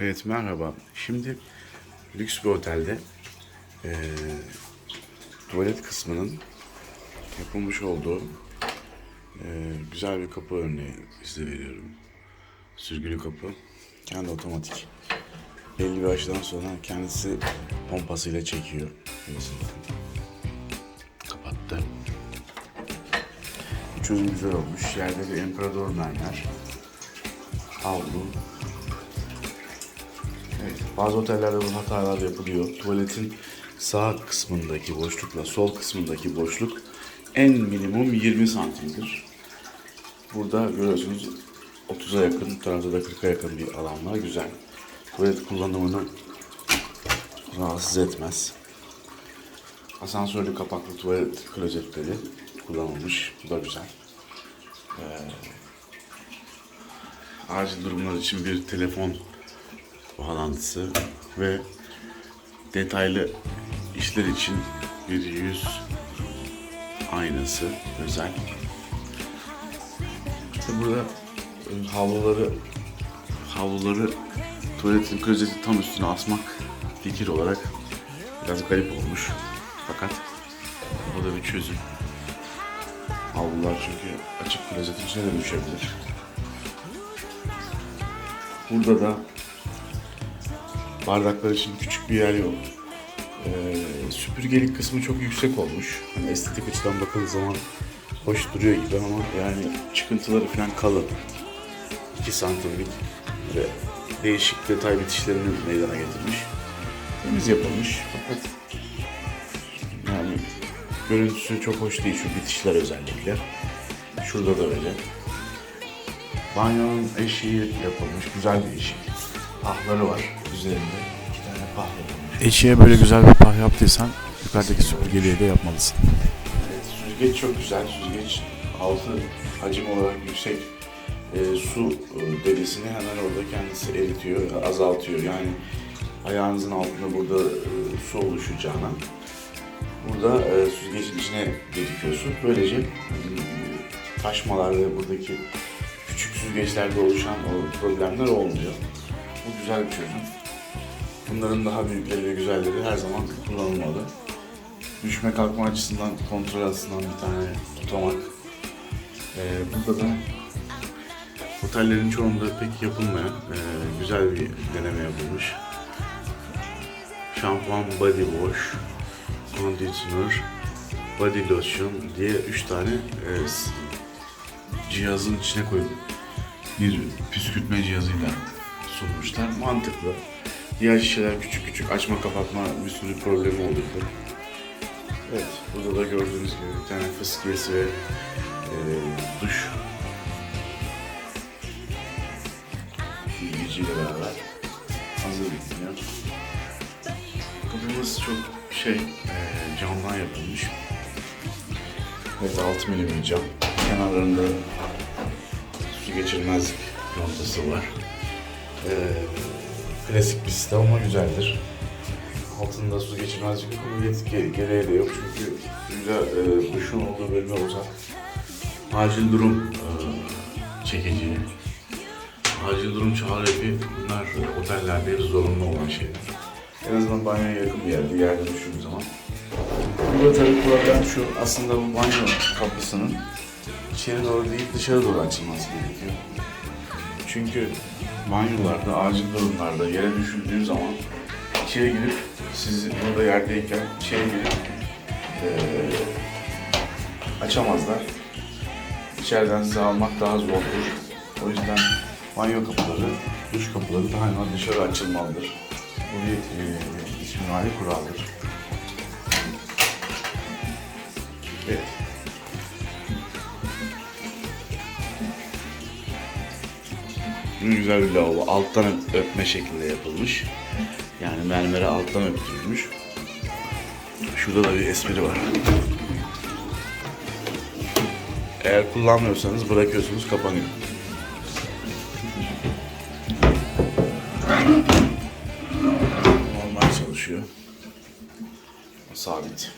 Evet merhaba. Şimdi lüks bir otelde eee, tuvalet kısmının yapılmış olduğu eee, güzel bir kapı örneği size veriyorum. Sürgülü kapı. Kendi otomatik. Belli bir açıdan sonra kendisi pompasıyla çekiyor. Kapattı. Çözüm güzel olmuş. Yerde bir emperador mermer. Havlu, Evet, bazı otellerde bu hatalar yapılıyor. Tuvaletin sağ kısmındaki boşlukla sol kısmındaki boşluk en minimum 20 santimdir. Burada görüyorsunuz 30'a yakın, bu tarafta da 40'a yakın bir alan var. Güzel. Tuvalet kullanımını rahatsız etmez. Asansörlü kapaklı tuvalet klozetleri kullanılmış. Bu da güzel. Ee, acil durumlar için bir telefon bağlantısı ve detaylı işler için bir yüz aynası özel. İşte burada e, havluları havluları tuvaletin klozeti tam üstüne asmak fikir olarak biraz garip olmuş. Fakat bu da bir çözüm. Havlular çünkü açık klozetin içine de düşebilir. Burada da Bardaklar için küçük bir yer yok. Ee, süpürgelik kısmı çok yüksek olmuş. Hani estetik açıdan bakıldığı zaman hoş duruyor gibi ama yani çıkıntıları falan kalın. 2 santimlik ve değişik detay bitişlerini meydana getirmiş. Temiz yapılmış fakat yani görüntüsü çok hoş değil şu bitişler özellikle. Şurada da öyle. Banyonun eşiği yapılmış, güzel bir eşik. Ahları var üzerinde. iki tane pah yapılmış. Eşeğe böyle güzel bir pah yaptıysan yukarıdaki süpürgeliğe de yapmalısın. Evet, süzgeç çok güzel. Süzgeç altı hacim olarak yüksek e, su e, derisini hemen orada kendisi eritiyor, azaltıyor. Yani ayağınızın altında burada e, su oluşacağına burada e, süzgecin içine birikiyor su. Böylece e, taşmalar ve buradaki küçük süzgeçlerde oluşan o problemler olmuyor. Bu güzel bir çözüm. Bunların daha büyükleri ve güzelleri her zaman kullanılmalı. Düşme kalkma açısından, kontrol açısından bir tane tutamak. Ee, burada da otellerin çoğunda pek yapılmayan e, güzel bir deneme yapılmış. Şampuan body wash, conditioner, body lotion diye üç tane e, cihazın içine koyup bir püskürtme cihazıyla sunmuşlar. Mantıklı. Diğer şişeler küçük küçük açma kapatma bir sürü problemi olurdu. Evet, burada da gördüğünüz gibi bir tane fıskiyesi ve e, duş ilgiciyle beraber hazır bitmiyor. Kapımız çok şey, e, camdan yapılmış. Evet, 6 milim cam. Kenarlarında su geçirmezlik yontası var. E, klasik bir sistem ama güzeldir. Altında su geçirmezlik yet- ge- gereği de yok çünkü suyla e, duşun olduğu bölüme uzak. Acil durum e, çekici, acil durum çağrı bunlar otellerde zorunlu olan şeyler. En azından banyoya yakın bir yerde, yerde düştüğüm zaman. Burada tabii problem şu, aslında bu banyo kapısının içeri doğru değil dışarı doğru açılması gerekiyor. Çünkü banyolarda, acil durumlarda yere düşüldüğü zaman içeri girip siz burada yerdeyken içeri girip eee, açamazlar. İçeriden sizi almak daha zordur. O yüzden banyo kapıları, duş kapıları daima dışarı açılmalıdır. Bu bir eee istimali kuraldır. Evet. Güzel bir lavabo. Alttan öp- öpme şeklinde yapılmış. Yani mermere alttan öptürülmüş. Şurada da bir espri var. Eğer kullanmıyorsanız bırakıyorsunuz kapanıyor. Normal çalışıyor. Sabit.